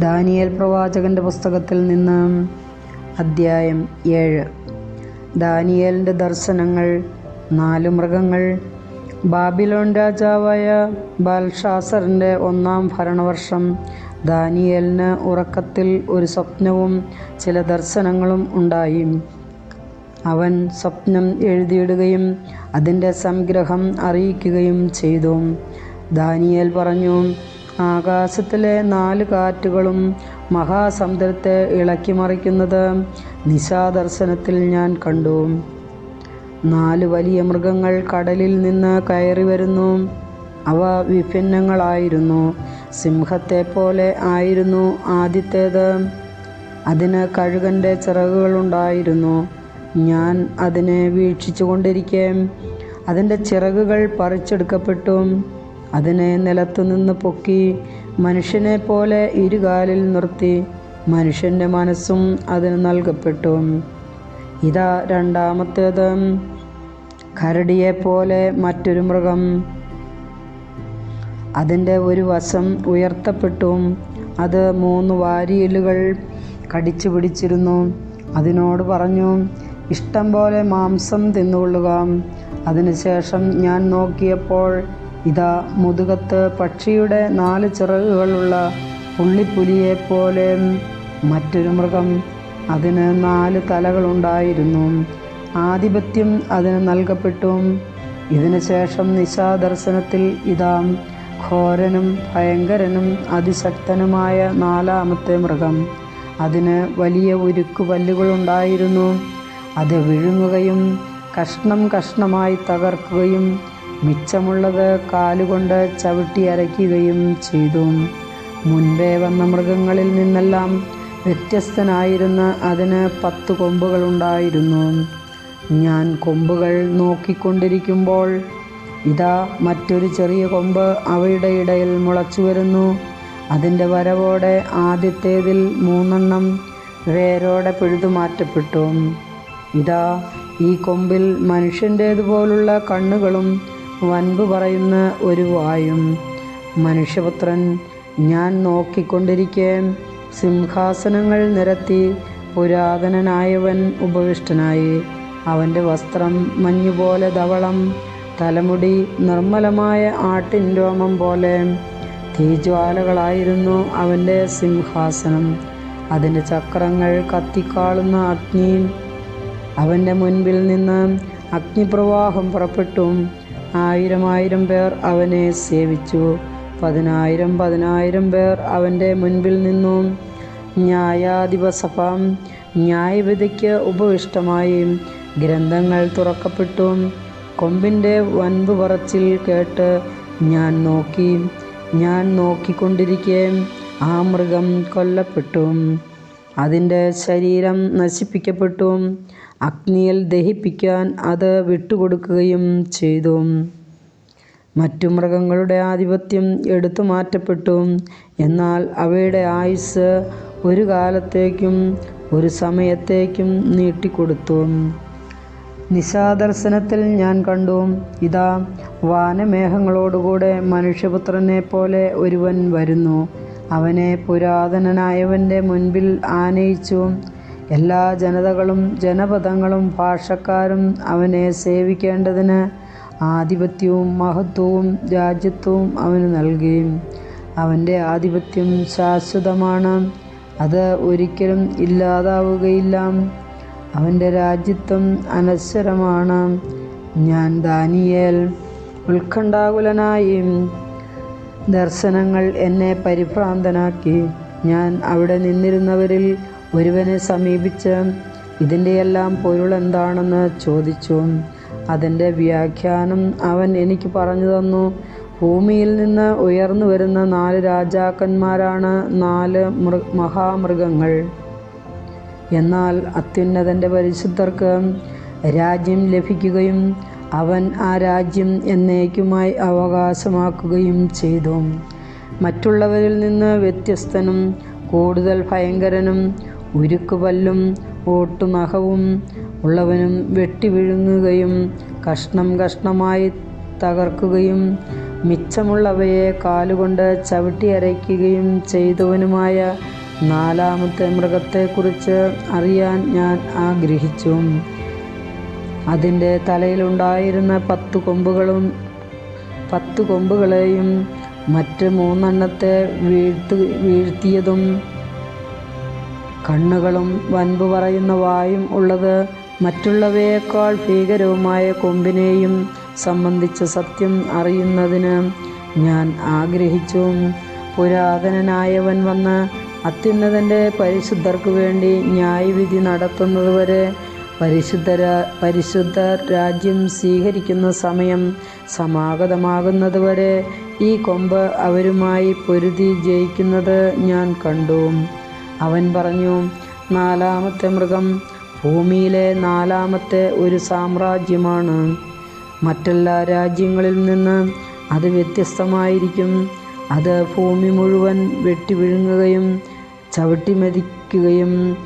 Daniel പ്രവാചകന്റെ പുസ്തകത്തിൽ നിന്ന് അദ്ധ്യായം ഏഴ്. ദാനിയേലിന്റെ ദർശനങ്ങൾ നാല് മൃഗങ്ങൾ. ബാബിലോൺ രാജാവായ ബാൽഷാസറിന്റെ ഒന്നാം ഭരണവർഷം ദാനിയേലിന് ഉറക്കത്തിൽ ഒരു സ്വപ്നവും ചില ദർശനങ്ങളും ഉണ്ടായി. അവൻ സ്വപ്നം എഴുതിയിടുകയും അതിന്റെ സംഗ്രഹം അറിയിക്കുകയും ചെയ്തു. ദാനിയേൽ പറഞ്ഞു ആകാശത്തിലെ നാല് കാറ്റുകളും മഹാസമുദ്രത്തെ ഇളക്കി മറിക്കുന്നത് നിശാദർശനത്തിൽ ഞാൻ കണ്ടു. നാല് വലിയ മൃഗങ്ങൾ കടലിൽ നിന്ന് കയറി വരുന്നു. അവ വിഭിന്നങ്ങളായിരുന്നു. സിംഹത്തെ പോലെ ആയിരുന്നു ആദ്യത്തേത്. അതിന് കഴുകന്റെ ചിറകുകളുണ്ടായിരുന്നു. ഞാൻ അതിനെ വീക്ഷിച്ചു കൊണ്ടിരിക്കെ അതിന്റെ ചിറകുകൾ പറിച്ചെടുക്കപ്പെട്ടു. അതിനെ നിലത്തുനിന്ന് പൊക്കി മനുഷ്യനെ പോലെ ഇരുകാലിൽ നിർത്തി മനുഷ്യന്റെ മനസ്സും അതിന് നൽകപ്പെട്ടു. ഇതാ രണ്ടാമത്തേത്. കരടിയെ പോലെ മറ്റൊരു മൃഗം. അതിന്റെ ഒരു വശം ഉയർത്തപ്പെട്ടു. അത് മൂന്ന് വാരിയലുകൾ കടിച്ചു പിടിച്ചിരുന്നു. അതിനോട് പറഞ്ഞു ഇഷ്ടം പോലെ മാംസം തിന്നുകൊള്ളുക. അതിനുശേഷം ഞാൻ നോക്കിയപ്പോൾ ഇതാ മുതുകത്ത് പക്ഷിയുടെ നാല് ചിറകുകളുള്ള പുള്ളിപ്പുലിയെപ്പോലെ മറ്റൊരു മൃഗം. അതിന് നാല് തലകളുണ്ടായിരുന്നു. ആധിപത്യം അതിന് നൽകപ്പെട്ടു. ഇതിനു ശേഷം നിശാദർശനത്തിൽ ഇതാ ഘോരനും ഭയങ്കരനും അതിശക്തനുമായ നാലാമത്തെ മൃഗം. അതിന് വലിയ ഉരുക്കു പല്ലുകളുണ്ടായിരുന്നു അത് വിഴുങ്ങുകയും കഷ്ണം കഷ്ണമായി തകർക്കുകയും മിച്ചമുള്ളത് കാലുകൊണ്ട് ചവിട്ടി അരയ്ക്കുകയും ചെയ്തു. മുൻപേ വന്ന മൃഗങ്ങളിൽ നിന്നെല്ലാം വ്യത്യസ്തനായിരുന്ന അതിന് പത്ത് കൊമ്പുകളുണ്ടായിരുന്നു. ഞാൻ കൊമ്പുകൾ നോക്കിക്കൊണ്ടിരിക്കുമ്പോൾ ഇതാ മറ്റൊരു ചെറിയ കൊമ്പ് അവയുടെ ഇടയിൽ മുളച്ചു വരുന്നു. അതിന്റെ വരവോടെ ആദ്യത്തേതിൽ മൂന്നെണ്ണം വേരോടെ പിഴുതു മാറ്റപ്പെട്ടു. ഇതാ ഈ കൊമ്പിൽ മനുഷ്യന്റേതുപോലുള്ള കണ്ണുകളും വൻപ് പറയുന്ന ഒരു വായും. മനുഷ്യപുത്രൻ ഞാൻ നോക്കിക്കൊണ്ടിരിക്കെ സിംഹാസനങ്ങൾ നിരത്തി പുരാതനനായവൻ ഉപവിഷ്ടനായി. അവന്റെ വസ്ത്രം മഞ്ഞുപോലെ ധവളം തലമുടി നിർമ്മലമായ ആട്ടിൻ രോമം പോലെ. തീജ്വാലകളായിരുന്നു അവന്റെ സിംഹാസനം. അതിന്റെ ചക്രങ്ങൾ കത്തിക്കാളുന്ന അഗ്നി. അവന്റെ മുൻപിൽ നിന്ന് അഗ്നിപ്രവാഹം പുറപ്പെട്ടു. ആയിരം ആയിരം പേർ അവനെ സേവിച്ചു. പതിനായിരം പതിനായിരം പേർ അവന്റെ മുൻപിൽ നിന്നു. ന്യായാധിപസഭ ന്യായവിധിക്ക് ഉപവിഷ്ടമായി. ഗ്രന്ഥങ്ങൾ തുറക്കപ്പെട്ടു. കൊമ്പിന്റെ വൻപ് പറച്ചിൽ കേട്ട് ഞാൻ നോക്കി. ഞാൻ നോക്കിക്കൊണ്ടിരിക്കെ ആ മൃഗം കൊല്ലപ്പെട്ടു. അതിന്റെ ശരീരം നശിപ്പിക്കപ്പെട്ടു. അഗ്നിയിൽ ദഹിപ്പിക്കാൻ അത് വിട്ടുകൊടുക്കുകയും ചെയ്തു. മറ്റു മൃഗങ്ങളുടെ ആധിപത്യം എടുത്തു മാറ്റപ്പെട്ടു. എന്നാൽ അവയുടെ ആയുസ് ഒരു കാലത്തേക്കും ഒരു സമയത്തേക്കും നീട്ടിക്കൊടുത്തു. നിശാദർശനത്തിൽ ഞാൻ കണ്ടു ഇതാ വാനമേഘങ്ങളോടുകൂടെ മനുഷ്യപുത്രനെ പോലെ ഒരുവൻ വരുന്നു. അവനെ പുരാതനനായവന്റെ മുൻപിൽ ആനയിച്ചു. എല്ലാ ജനതകളും ജനപദങ്ങളും ഭാഷക്കാരും അവനെ സേവിക്കേണ്ടതിന് ആധിപത്യവും മഹത്വവും രാജ്യത്വവും അവന് നൽകി അവന്റെ ആധിപത്യം ശാശ്വതമാണ്. അത് ഒരിക്കലും ഇല്ലാതാവുകയില്ല. അവന്റെ രാജ്യത്വം അനശ്വരമാണ്. ഞാൻ ദാനിയേൽ ഉത്കണ്ഠാകുലനായി. ദർശനങ്ങൾ എന്നെ പരിഭ്രാന്തനാക്കി. ഞാൻ അവിടെ നിന്നിരുന്നവരിൽ ഒരുവനെ സമീപിച്ച് ഇതിന്റെയെല്ലാം പൊരുളെന്താണെന്ന് ചോദിച്ചു. അതിന്റെ വ്യാഖ്യാനം അവൻ എനിക്ക് പറഞ്ഞു തന്നു. ഭൂമിയിൽ നിന്ന് ഉയർന്നു വരുന്ന നാല് രാജാക്കന്മാരാണ് നാല് മൃ മഹാമൃഗങ്ങൾ. എന്നാൽ അത്യുന്നതന്റെ പരിശുദ്ധർക്ക് രാജ്യം ലഭിക്കുകയും അവൻ ആ രാജ്യം എന്നേക്കുമായി അവകാശമാക്കുകയും ചെയ്തു. മറ്റുള്ളവരിൽ നിന്ന് വ്യത്യസ്തനും കൂടുതൽ ഭയങ്കരനും ഉരുക്കുപല്ലും ഓട്ടുനഖവും ഉള്ളവനും വെട്ടി വിഴുങ്ങുകയും കഷ്ണം കഷ്ണമായി തകർക്കുകയും മിച്ചമുള്ളവയെ കാലുകൊണ്ട് ചവിട്ടിയരയ്ക്കുകയും ചെയ്തവനുമായ നാലാമത്തെ മൃഗത്തെക്കുറിച്ച് അറിയാൻ ഞാൻ ആഗ്രഹിച്ചു. അതിന്റെ തലയിലുണ്ടായിരുന്ന പത്തു കൊമ്പുകളും പത്തു കൊമ്പുകളെയും മറ്റ് മൂന്നെണ്ണത്തെ വീഴ്ത്തു വീഴ്ത്തിയതും കണ്ണുകളും വൻപ് പറയുന്ന വായും ഉള്ളത് മറ്റുള്ളവയേക്കാൾ ഭീകരവുമായ കൊമ്പിനെയും സംബന്ധിച്ച സത്യം അറിയുന്നതിന് ഞാൻ ആഗ്രഹിച്ചു. പുരാതനനായവൻ വന്ന് അത്യുന്നതന്റെ പരിശുദ്ധർക്ക് വേണ്ടി ന്യായവിധി നടത്തുന്നതുവരെ പരിശുദ്ധ പരിശുദ്ധ രാജ്യം സ്വീകരിക്കുന്ന സമയം സമാഗതമാകുന്നതുവരെ ഈ കൊമ്പ് അവരുമായി പൊരുതി ജയിക്കുന്നത് ഞാൻ കണ്ടു. അവൻ പറഞ്ഞു നാലാമത്തെ മൃഗം ഭൂമിയിലെ നാലാമത്തെ ഒരു സാമ്രാജ്യമാണ്. മറ്റെല്ലാ രാജ്യങ്ങളിൽ നിന്ന് അത് വ്യത്യസ്തമായിരിക്കും. അത് ഭൂമി മുഴുവൻ വെട്ടിവിഴുങ്ങുകയും ചവിട്ടിമെതിക്കുകയും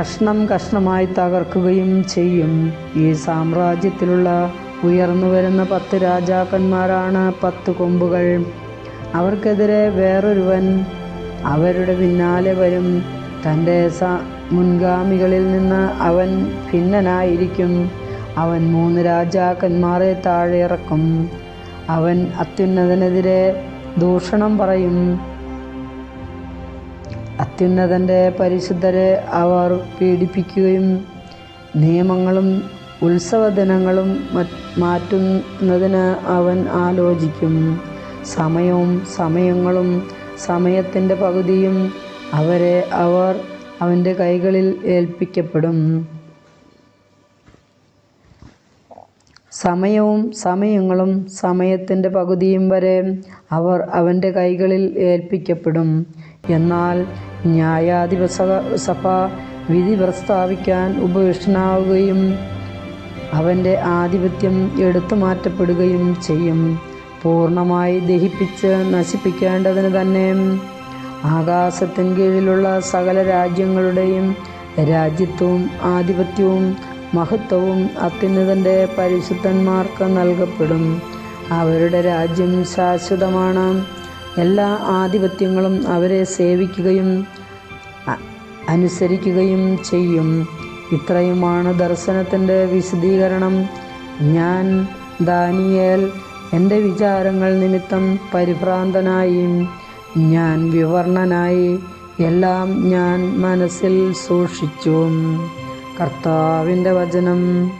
കഷ്ണം കഷ്ണമായി തകർക്കുകയും ചെയ്യും. ഈ സാമ്രാജ്യത്തിലുള്ള ഉയർന്നു വരുന്ന പത്ത് രാജാക്കന്മാരാണ് പത്ത് കൊമ്പുകൾ. അവർക്കെതിരെ വേറൊരുവൻ അവരുടെ പിന്നാലെ വരും. തന്റെ സ മുൻഗാമികളിൽ നിന്ന് അവൻ ഭിന്നനായിരിക്കും. അവൻ മൂന്ന് രാജാക്കന്മാരെ താഴെ ഇറക്കും. അവൻ അത്യുന്നതനെതിരെ ദൂഷണം പറയും. അത്യുന്നതന്റെ പരിശുദ്ധരെ അവർ പീഡിപ്പിക്കുകയും നിയമങ്ങളും ഉത്സവദിനങ്ങളും മാറ്റുന്നതിന് അവൻ ആലോചിക്കും. സമയവും സമയങ്ങളും സമയത്തിന്റെ പകുതിയും അവരെ അവർ അവന്റെ കൈകളിൽ ഏൽപ്പിക്കപ്പെടും. സമയവും സമയങ്ങളും സമയത്തിന്റെ പകുതിയും വരെ അവർ അവന്റെ കൈകളിൽ ഏൽപ്പിക്കപ്പെടും. എന്നാൽ ന്യായാധിപ സഭ വിധി പ്രസ്താവിക്കാൻ ഉപവിഷ്ടനാവുകയും അവന്റെ ആധിപത്യം എടുത്തു മാറ്റപ്പെടുകയും ചെയ്യും. പൂർണമായി ദഹിപ്പിച്ച് നശിപ്പിക്കേണ്ടതിന് തന്നെ ആകാശത്തിൻ കീഴിലുള്ള സകല രാജ്യങ്ങളുടെയും രാജ്യത്വവും ആധിപത്യവും മഹത്വവും അത്യുന്നതന്റെ പരിശുദ്ധന്മാർക്ക് നൽകപ്പെടും. അവരുടെ രാജ്യം ശാശ്വതമാണ്. എല്ലാ ആധിപത്യങ്ങളും അവരെ സേവിക്കുകയും അനുസരിക്കുകയും ചെയ്യും. ഇത്രയുമാണ് ദർശനത്തിന്റെ വിശദീകരണം. ഞാൻ ദാനിയേൽ എന്റെ വിചാരങ്ങൾ നിമിത്തം പരിഭ്രാന്തനായി ഞാൻ വിവർണനായി എല്ലാം ഞാൻ മനസ്സിൽ സൂക്ഷിച്ചു. കർത്താവിന്റെ വചനം